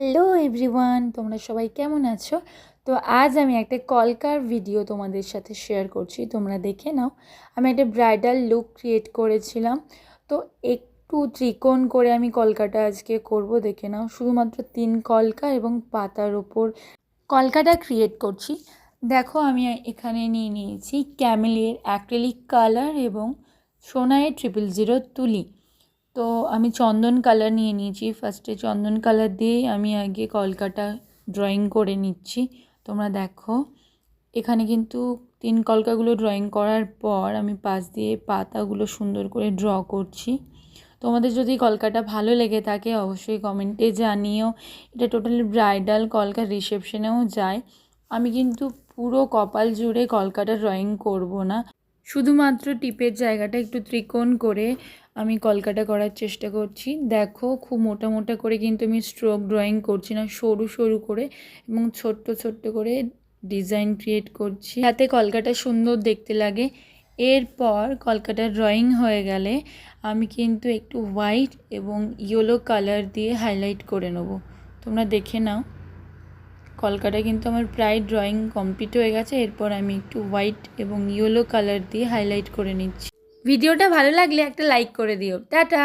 Hello everyone, তোমরা সবাই কেমন আছো? তো আজ আমি একটা কলকার ভিডিও তোমাদের সাথে শেয়ার করছি, তোমরা দেখে নাও। আমি একটা ব্রাইডাল লুক ক্রিয়েট করেছিলাম, তো একটু ত্রিকোণ করে আমি কলকাটা আজকে করব, দেখে নাও। শুধুমাত্র তিন কলকা এবং পাতার ওপর কলকাটা ক্রিয়েট করছি। দেখো, আমি এখানে নিয়ে নিয়েছি ক্যামেলিয়ের অ্যাক্রেলিক কালার এবং সোনায় ট্রিপল জিরো তুলি। তো আমি চন্দন কালার নিয়ে নিয়েছি। ফার্স্টে চন্দন কালার দিয়েই আমি আগে কলকাটা ড্রয়িং করে নিচ্ছি। তোমরা দেখো, এখানে কিন্তু তিন কলকাগুলো ড্রয়িং করার পর আমি পাশ দিয়ে পাতাগুলো সুন্দর করে ড্র করছি। তোমাদের যদি কলকাটা ভালো লেগে থাকে, অবশ্যই কমেন্টে জানিও। এটা টোটালি ব্রাইডাল কলকা রিসেপশনেও যায়। আমি কিন্তু পুরো কপাল জুড়ে কলকাটা ড্রয়িং করব না। শুধুমাত্র টিপের জায়গাটা একটু ত্রিকোণ করে আমি কলকাটা করার চেষ্টা করছি। দেখো, খুব মোটা মোটা করে কিন্তু আমি স্ট্রোক ড্রয়িং করছি না, সরু সরু করে এবং ছোট্ট ছোট্ট করে ডিজাইন ক্রিয়েট করছি। যাতে কলকাটা সুন্দর দেখতে লাগে। এরপর কলকাটা ড্রয়িং হয়ে গেলে আমি কিন্তু একটু হোয়াইট এবং ইয়েলো কালার দিয়ে হাইলাইট করে নেব। তোমরা দেখে নাও। কলকাটা কিন্তু আমার প্রায় ড্রয়িং কমপ্লিট হয়ে গেছে। এরপর আমি একটু হোয়াইট এবং ইয়েলো কালার দিয়ে হাইলাইট করে নিচ্ছি। ভিডিওটা ভালো লাগলে একটা লাইক করে দিও। টাটা!